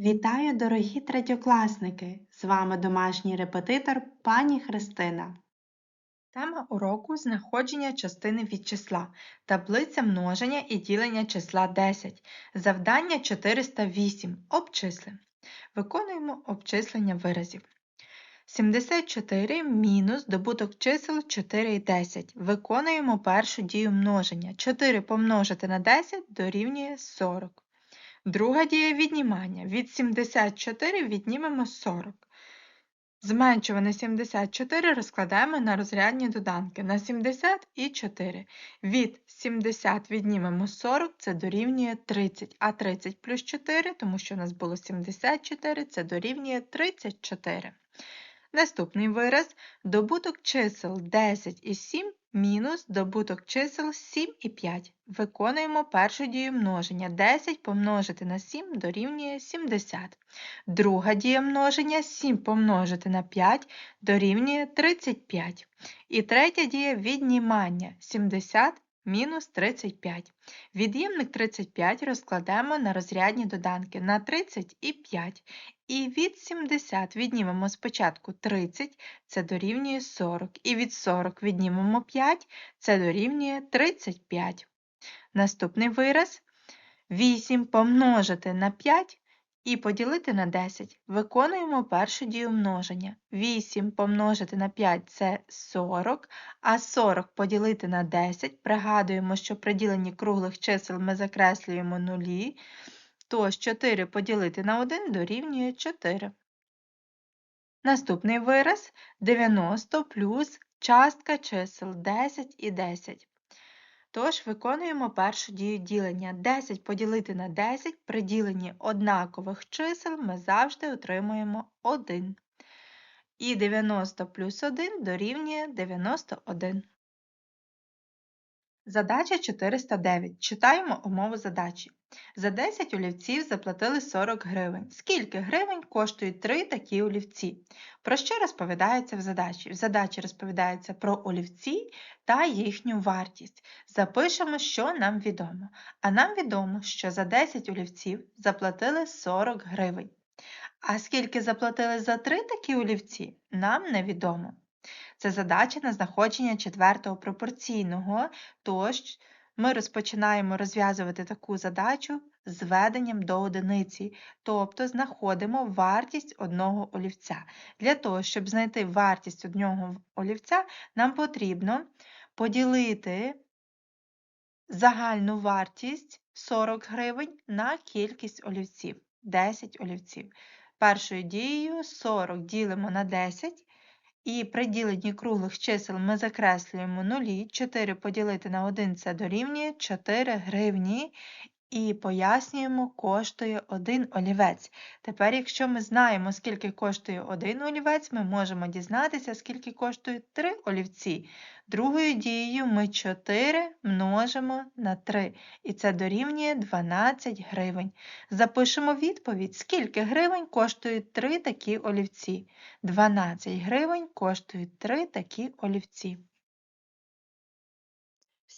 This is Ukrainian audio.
Вітаю, дорогі третьокласники! З вами домашній репетитор пані Христина. Тема уроку знаходження частини від числа, таблиця множення і ділення числа 10, завдання 408. Обчислимо. Виконуємо обчислення виразів. 74 мінус добуток чисел 4 і 10. Виконуємо першу дію множення. 4 помножити на 10 дорівнює 40. Друга дія віднімання. Від 74 віднімемо 40. Зменшуване 74 розкладаємо на розрядні доданки на 70 і 4. Від 70 віднімемо 40, це дорівнює 30, а 30 плюс 4, тому що у нас було 74, це дорівнює 34. Наступний вираз добуток чисел 10 і 7 мінус добуток чисел 7 і 5. Виконуємо першу дію множення. 10 помножити на 7 дорівнює 70. Друга дія множення 7 помножити на 5 дорівнює 35. І третя дія віднімання 70 мінус 35. Від'ємник 35 розкладаємо на розрядні доданки на 30 і 5. І від 70 віднімемо спочатку 30, це дорівнює 40. І від 40 віднімемо 5, це дорівнює 35. Наступний вираз 8 помножити на 5 і поділити на 10. Виконуємо першу дію множення. 8 помножити на 5 це 40, а 40 поділити на 10. Пригадуємо, що при діленні круглих чисел ми закреслюємо нулі. Тож 4 поділити на 1 дорівнює 4. Наступний вираз 90 плюс частка чисел 10 і 10. Тож виконуємо першу дію ділення. 10 поділити на 10 при діленні однакових чисел ми завжди отримуємо 1. І 90 плюс 1 дорівнює 91. Задача 409. Читаємо умову задачі. За 10 олівців заплатили 40 гривень. Скільки гривень коштують 3 такі олівці? Про що розповідається в задачі? В задачі розповідається про олівці та їхню вартість. Запишемо, що нам відомо. А нам відомо, що за 10 олівців заплатили 40 гривень. А скільки заплатили за 3 такі олівці, нам невідомо. Це задача на знаходження четвертого пропорційного, тож ми розпочинаємо розв'язувати таку задачу з введенням до одиниці, тобто знаходимо вартість одного олівця. Для того, щоб знайти вартість одного олівця, нам потрібно поділити загальну вартість 40 гривень на кількість олівців 10 олівців. Першою дією 40 ділимо на 10 і при діленні круглих чисел ми закреслюємо нулі. 4 поділити на 1 це дорівнює 4 гривні. І пояснюємо, коштує один олівець. Тепер, якщо ми знаємо, скільки коштує один олівець, ми можемо дізнатися, скільки коштують три олівці. Другою дією ми 4 множимо на 3, і це дорівнює 12 гривень. Запишемо відповідь, скільки гривень коштують 3 такі олівці. 12 гривень коштують 3 такі олівці.